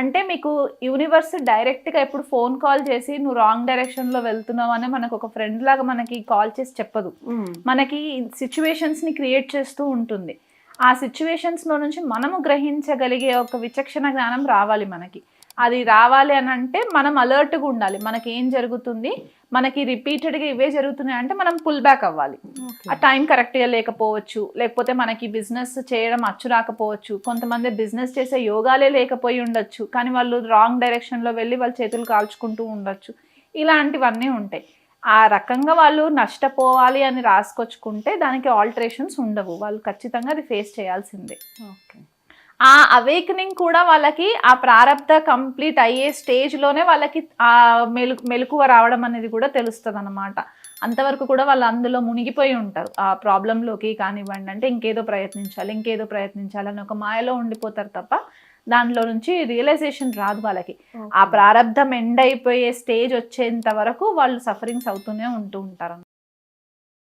అంటే మీకు యూనివర్స్ డైరెక్ట్గా ఎప్పుడు ఫోన్ కాల్ చేసి నువ్వు రాంగ్ డైరెక్షన్లో వెళ్తున్నావు అని మనకు ఒక ఫ్రెండ్ లాగా మనకి కాల్ చేసి చెప్పదు. మనకి సిచ్యువేషన్స్ని క్రియేట్ చేస్తూ ఉంటుంది. ఆ సిచ్యువేషన్స్లో నుంచి మనము గ్రహించగలిగే ఒక విచక్షణ జ్ఞానం రావాలి మనకి. అది రావాలి అని అంటే మనం అలర్ట్గా ఉండాలి. మనకి ఏం జరుగుతుంది? మనకి రిపీటెడ్గా ఇవే జరుగుతున్నాయి అంటే మనం పుల్ బ్యాక్ అవ్వాలి. ఆ టైం కరెక్ట్గా లేకపోవచ్చు లేకపోతే మనకి బిజినెస్ చేయడం అచ్చు రాకపోవచ్చు కొంతమంది బిజినెస్ చేసే యోగాలే లేకపోయి ఉండొచ్చు కానీ వాళ్ళు రాంగ్ డైరెక్షన్లో వెళ్ళి వాళ్ళ చేతులు కాల్చుకుంటూ ఉండొచ్చు. ఇలాంటివన్నీ ఉంటాయి. ఆ రకంగా వాళ్ళు నష్టపోవాలి అని రాసుకొచ్చుకుంటే దానికి ఆల్టరేషన్స్ ఉండవు. వాళ్ళు ఖచ్చితంగా అది ఫేస్ చేయాల్సిందే. ఓకే. ఆ అవేకనింగ్ కూడా వాళ్ళకి ఆ ప్రారంధ కంప్లీట్ అయ్యే స్టేజ్లోనే వాళ్ళకి ఆ మెలు మెలకువ రావడం అనేది కూడా తెలుస్తుంది అనమాట అంతవరకు కూడా వాళ్ళు అందులో మునిగిపోయి ఉంటారు. ఆ ప్రాబ్లంలోకి కానివ్వండి అంటే ఇంకేదో ప్రయత్నించాలి ఇంకేదో ప్రయత్నించాలి అని ఒక మాయలో ఉండిపోతారు తప్ప దాంట్లో నుంచి రియలైజేషన్ రాదు వాళ్ళకి. ఆ ప్రారంధం ఎండ్ అయిపోయే స్టేజ్ వచ్చేంత వరకు వాళ్ళు సఫరింగ్స్ అవుతూనే ఉంటూ ఉంటారు